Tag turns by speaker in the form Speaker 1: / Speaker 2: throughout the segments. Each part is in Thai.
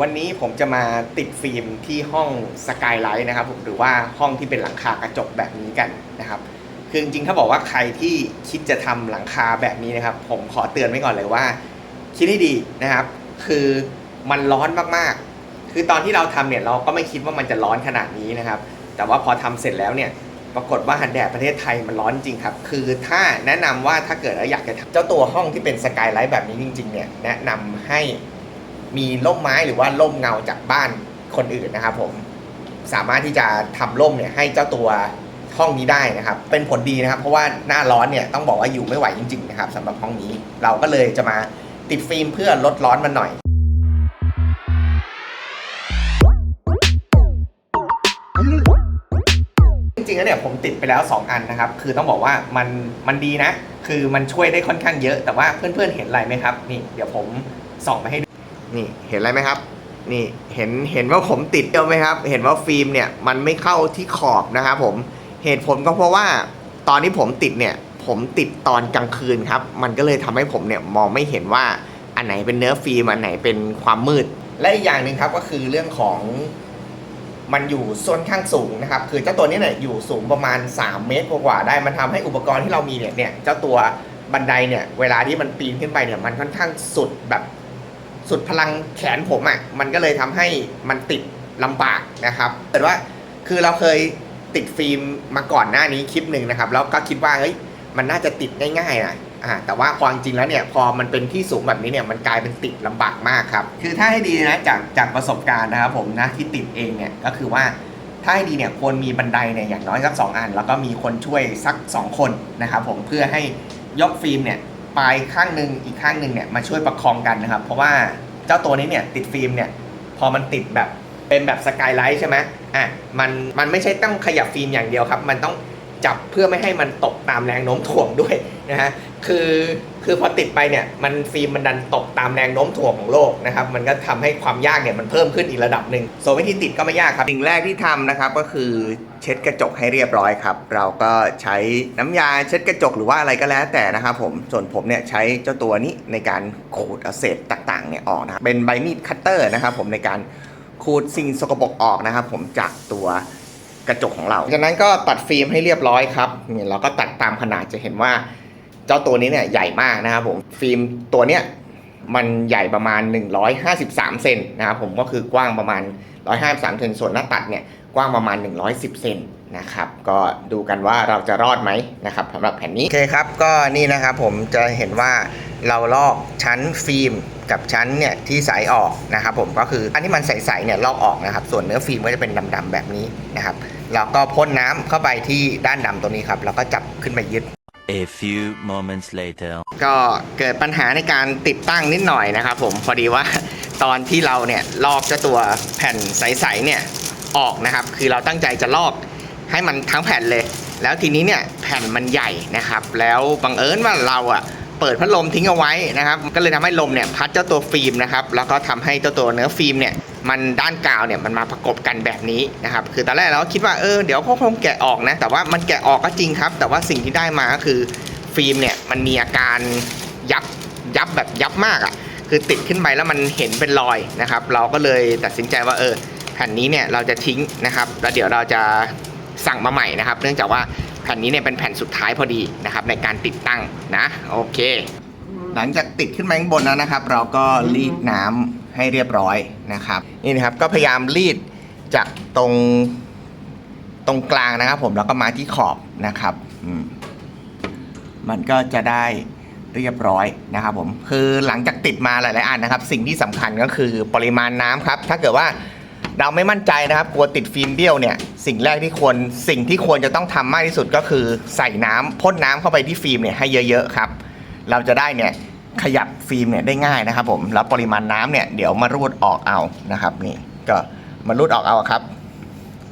Speaker 1: วันนี้ผมจะมาติดฟิล์มที่ห้องสกายไลท์นะครับผมหรือว่าห้องที่เป็นหลังคากระจกแบบนี้กันนะครับ คือจริงๆถ้าบอกว่าใครที่คิดจะทำหลังคาแบบนี้นะครับ ผมขอเตือนไว้ก่อนเลยว่า คิดให้ดีนะครับ คือมันร้อนมากๆ คือตอนที่เราทำเนี่ยเราก็ไม่คิดว่ามันจะร้อนขนาดนี้นะครับ แต่ว่าพอทำเสร็จแล้วเนี่ยปรากฏว่าฮันแดดประเทศไทยมันร้อนจริงครับ คือถ้าแนะนำว่าถ้าเกิดเราอยากจะทำเจ้าตัวห้องที่เป็นสกายไลท์แบบนี้จริงๆเนี่ยแนะนำให้ มีร่มไม้หรือว่าร่มเงาจากบ้านคนอื่นนะครับผมสามารถที่จะทำร่มเนี่ยให้เจ้าตัวห้องนี้ได้นะครับ เป็นผลดีนะครับ เพราะว่าหน้าร้อนเนี่ยต้องบอกว่าอยู่ไม่ไหวจริงๆนะครับสำหรับห้องนี้เราก็เลยจะมาติดฟิล์มเพื่อลดร้อนมันหน่อยจริงๆแล้วเนี่ยผมติดไปแล้ว 2 อันนะครับ คือต้องบอกว่ามันมันดีนะ คือมันช่วยได้ค่อนข้างเยอะแต่ว่าเพื่อนๆเห็นอะไรไหมครับ นี่เดี๋ยวผมส่องไปให้ดู นี่เห็นอะไรไหมครับ นี่เห็นเห็นว่าผมติดเดียวไหมครับ เห็นว่าฟิล์มเนี่ยมันไม่เข้าที่ขอบนะครับผมเหตุผลก็เพราะว่าตอนที่ผมติดเนี่ยผมติดตอนกลางคืนครับ มันก็เลยทำให้ผมเนี่ยมองไม่เห็นว่าอันไหนเป็นเนื้อฟิล์มอันไหนเป็นความมืด และอีกอย่างหนึ่งครับก็คือเรื่องของมันอยู่ส่วนข้างสูงนะครับ คือเจ้าตัวนี้เนี่ยอยู่สูงประมาณ 3 เมตรกว่าได้ มันทำให้อุปกรณ์ที่เรามีเนี่ยเนี่ยเจ้าตัวบันไดเนี่ยเวลาที่มันปีนขึ้นไปเนี่ยมันค่อนข้างสุดแบบ สุดพลังแขนผมอะ่ะมันก็เลยทำให้มันติดลำบากนะครับแต่ว่าคือเราเคยติดฟิล์มมาก่อนหน้านี้คลิปหนึ่งนะครับ แล้วก็คิดว่าเฮ้ยมันน่าจะติดง่ายๆนะอ่าแต่ว่าความจริงแล้วเนี่ยพอมันเป็นที่สูงแบบนี้เนี่ยมันกลายเป็นติดลำบากมากครับ คือถ้าให้ดีนะจากจากประสบการณ์นะครับผมนะที่ติดเองเนี่ยก็คือว่าถ้าให้ดีเนี่ยควรมีบันไดเนี่ยอย่างน้อยสักสองอัน แล้วก็มีคนช่วยสัก 2 คนนะครับผมเพื่อให้ยกฟิล์มเนี่ย ปลายข้างหนึ่งอีกข้างหนึ่งเนี่ยมาช่วยประคองกันนะครับ เพราะว่าเจ้าตัวนี้เนี่ยติดฟิล์มเนี่ยพอมันติดแบบเป็นแบบสกายไลท์ใช่ไหมอะมันมันไม่ใช่ต้องขยับฟิล์มอย่างเดียวครับ มันต้อง จับเพื่อไม่ให้มันตกตามแรงโน้มถ่วงด้วยนะฮะคือคือพอติดไปเนี่ยมันฟิล์มมันดันตกตามแรงโน้มถ่วงของโลกนะครับมันก็ทำให้ความยากเนี่ยมันเพิ่มขึ้นอีกระดับหนึ่งส่วนวิธีติดก็ไม่ยากครับสิ่งแรกที่ทำนะครับก็คือเช็ดกระจกให้เรียบร้อยครับ เราก็ใช้น้ำยาเช็ดกระจกหรือว่าอะไรก็แล้วแต่นะครับผมส่วนผมเนี่ยใช้เจ้าตัวนี้ในการขูดเอาเศษต่างๆเนี่ยออกนะครับเป็นใบมีดคัตเตอร์นะครับผมในการขูดสิ่งสกปรกออกนะครับผมจากตัว กระจกของเรา จากนั้นก็ตัดฟิล์มให้เรียบร้อยครับเนี่ยเราก็ตัดตามขนาดจะเห็นว่า เจ้าตัวนี้เนี่ยใหญ่มากนะครับผมฟิล์มตัวเนี้ยมันใหญ่ประมาณ 153 เซนนะครับผมก็คือกว้างประมาณ 153 เซนส่วนหน้าตัดเนี่ยกว้างประมาณ 110 เซนนะครับก็ดูกันว่าเราจะรอดไหมนะครับสำหรับแผ่นนี้โอเคครับก็นี่นะครับผมจะเห็นว่าเราลอกชั้นฟิล์มกับชั้นเนี่ยที่ใสออกนะครับผมก็คืออันที่มันใสๆเนี่ยลอกออกนะครับส่วนเนื้อฟิล์มก็จะเป็นดำๆแบบนี้นะครับ แล้วก็พ่นน้ำเข้าไปที่ด้านดำตรงนี้ครับ แล้วก็จับขึ้นไปยึด
Speaker 2: A few moments later.
Speaker 1: ก็เกิดปัญหาในการติดตั้งนิดหน่อยนะครับผมพอดีว่า ตอนที่เราเนี่ยลอกเจ้าตัวแผ่นใสๆเนี่ยออกนะครับ คือเราตั้งใจจะลอกให้มันทั้งแผ่นเลย แล้วทีนี้เนี่ยแผ่นมันใหญ่นะครับ แล้วบังเอิญว่าเราอะเปิดพัดลมทิ้งเอาไว้นะครับ ก็เลยทำให้ลมเนี่ยพัดเจ้าตัวฟิล์มนะครับแล้วก็ทำให้เจ้าตัวเนื้อฟิล์มเนี่ย มันด้านกาวเนี่ยมันมาประกบกันแบบนี้นะครับคือตอนแรกเราก็คิดว่าเออเดี๋ยวเขาคงแกะออกนะแต่ว่ามันแกะออกก็จริงครับ แต่ว่าสิ่งที่ได้มาก็คือฟิล์มเนี่ยมันมีอาการยับยับแบบยับมากอะคือติดขึ้นไปแล้วมันเห็นเป็นรอยนะครับ เราก็เลยตัดสินใจว่าเออแผ่นนี้เนี่ยเราจะทิ้งนะครับแล้วเดี๋ยวเราจะสั่งมาใหม่นะครับ เนื่องจากว่าแผ่นนี้เนี่ยเป็นแผ่นสุดท้ายพอดีนะครับในการติดตั้งนะโอเค หลังจากติดขึ้นมาข้างบนแล้วนะครับ เราก็รีดน้ำ ให้เรียบร้อยนะครับนี่นะครับก็พยายามรีดจากตรงตรงกลางนะครับ ผมแล้วก็มาที่ขอบนะครับมันก็จะได้เรียบร้อยนะครับผมคือหลังจากติดมาหลายๆอันนะครับ สิ่งที่สำคัญก็คือปริมาณน้ำครับ ถ้าเกิดว่าเราไม่มั่นใจนะครับกลัวติดฟิล์มเบี้ยวเนี่ยสิ่งแรกที่ควรสิ่งที่ควรจะต้องทำมากที่สุดก็คือใส่น้ำพ่นน้ำเข้าไปที่ฟิล์มเนี่ยให้เยอะ ๆ ครับ เราจะได้เนี่ย ขยับฟิล์มเนี่ยได้ง่ายนะครับผมแล้วปริมาณน้ำเนี่ยเดี๋ยวมารูดออกเอานะครับนี่ก็มารูดออกเอาครับ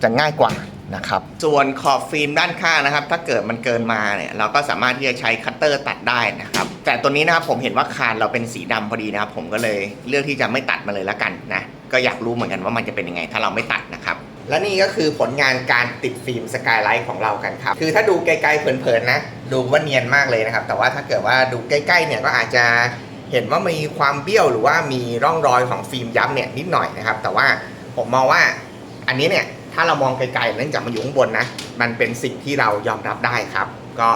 Speaker 1: จะง่ายกว่านะครับส่วนขอบฟิล์มด้านข้างนะครับ ถ้าเกิดมันเกินมาเนี่ยเราก็สามารถที่จะใช้คัตเตอร์ตัดได้นะครับแต่ตัวนี้นะครับผมเห็นว่าคานเราเป็นสีดำพอดีนะครับ ผมก็เลยเลือกที่จะไม่ตัดมาเลยละกันนะก็อยากรู้เหมือนกันว่ามันจะเป็นยังไง ถ้าเราไม่ตัดนะครับ และนี่ก็คือผลงานการติดฟิล์มสกายไลท์ของเรากันครับ คือถ้าดูไกลๆเพลินๆนะ ดูว่าเนียนมากเลยนะครับ แต่ว่าถ้าเกิดว่าดูใกล้ๆเนี่ยก็อาจจะเห็นว่ามีความเบี้ยวหรือว่ามีร่องรอยของฟิล์มยับเนี่ยนิดหน่อยนะครับ แต่ว่าผมมองว่าอันนี้เนี่ยถ้าเรามองไกลๆเนื่องจากมันอยู่ข้างบนนะ มันเป็นสิ่งที่เรายอมรับได้ครับ ก็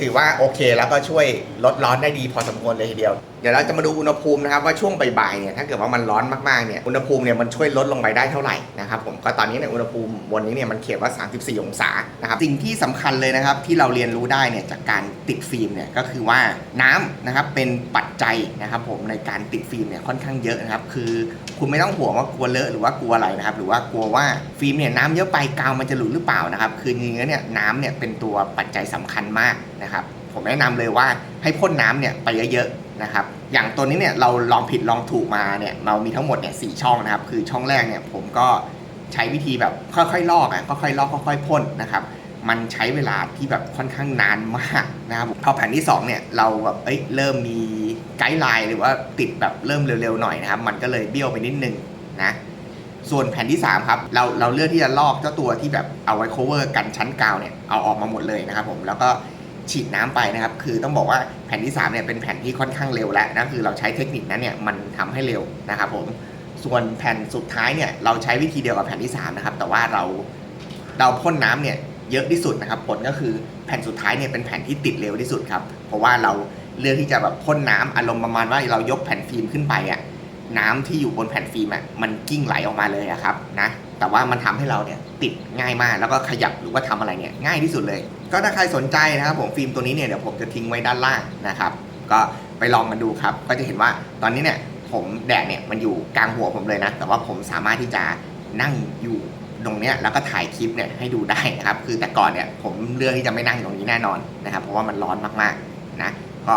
Speaker 1: ถือว่าโอเคแล้วก็ช่วยลดร้อนได้ดีพอสมควรเลยทีเดียว เดี๋ยวเราจะมาดูอุณหภูมินะครับว่าช่วงบ่ายๆเนี่ยถ้าเกิดว่ามันร้อนมากๆเนี่ยอุณหภูมิเนี่ยมันช่วยลดลงไปได้เท่าไหร่นะครับผมก็ตอนนี้เนี่ยอุณหภูมิบนนี้เนี่ยมันเขียนว่า 34 องศานะครับสิ่งที่สำคัญเลยนะครับที่เราเรียนรู้ได้เนี่ยจากการติดฟิล์มเนี่ยก็คือว่าน้ำนะครับเป็นปัจจัยนะครับผมในการติดฟิล์มเนี่ยค่อนข้างเยอะนะครับคือคุณไม่ต้องห่วงว่ากลัวเลอะหรือว่ากลัวอะไรนะครับหรือว่ากลัวว่าฟิล์มเนี่ยน้ำเยอะไปกาวมันจะหลุดหรือเปล่านะครับคือจริงๆเนี่ยน้ำเนี่ยเป็นตัวปัจจัยสำคัญมากนะครับผมแนะนำเลยว่าให้พ่นน้ำเนี่ยไปเยอะๆ นะครับอย่างตัวนี้เนี่ยเราลองผิดลองถูกมาเนี่ยเรามีทั้งหมดเนี่ยสช่องนะครับ คือช่องแรกเนี่ยผมก็ใช้วิธีแบบค่อยๆลอกอะค่อยๆลอกค่อยๆพ่นนะครับมันใช้เวลาที่แบบค่อนข้างนานมากนะครับพอแผ่นที่สองเนี่ยเราแบบเอ้ยเริ่มมีไกด์ไลน์หรือว่าติดแบบเริ่มเร็วๆหน่อยนะครับ มันก็เลยเบี้ยวไปนิดนึงนะส่วนแผ่นที่ 3 ครับเราเราเลือกที่จะลอกเจ้าตัวที่แบบเอาไว้ cover กันชั้นกาวเนี่ยเอาออกมาหมดเลยนะครับผมแล้วก็ ฉีดน้ำไปนะครับ คือต้องบอกว่าแผ่นที่3เนี่ยเป็นแผ่นที่ค่อนข้างเร็วแล้วนะคือเราใช้เทคนิคนั้นเนี่ยมันทำให้เร็วนะครับผมส่วนแผ่นสุดท้ายเนี่ยเราใช้วิธีเดียวกับแผ่นที่3นะครับแต่ว่าเราเราพ่นน้ำเนี่ยเยอะที่สุดนะครับผลก็คือแผ่นสุดท้ายเนี่ยเป็นแผ่นที่ติดเร็วที่สุดครับเพราะว่าเราเลือกที่จะแบบพ่นน้ำอารมณ์ประมาณว่าเรายกแผ่นฟิล์มขึ้นไปอะ น้ำที่อยู่บนแผ่นฟิล์มอะมันกิ้งไหลออกมาเลยอะครับนะแต่ว่ามันทำให้เราเนี่ยติดง่ายมากแล้วก็ขยับหรือว่าทำอะไรเนี่ยง่ายที่สุดเลย ก็ถ้าใครสนใจนะครับผมฟิล์มตัวนี้เนี่ยเดี๋ยวผมจะทิ้งไว้ด้านล่างนะครับ ก็ไปลองกันดูครับ ก็จะเห็นว่าตอนนี้เนี่ยผมแดดเนี่ยมันอยู่กลางหัวผมเลยนะ แต่ว่าผมสามารถที่จะนั่งอยู่ตรงเนี้ยแล้วก็ถ่ายคลิปเนี่ยให้ดูได้นะครับ คือแต่ก่อนเนี่ยผมเลือกที่จะไม่นั่งตรงนี้แน่นอนนะครับ เพราะว่ามันร้อนมากๆนะก็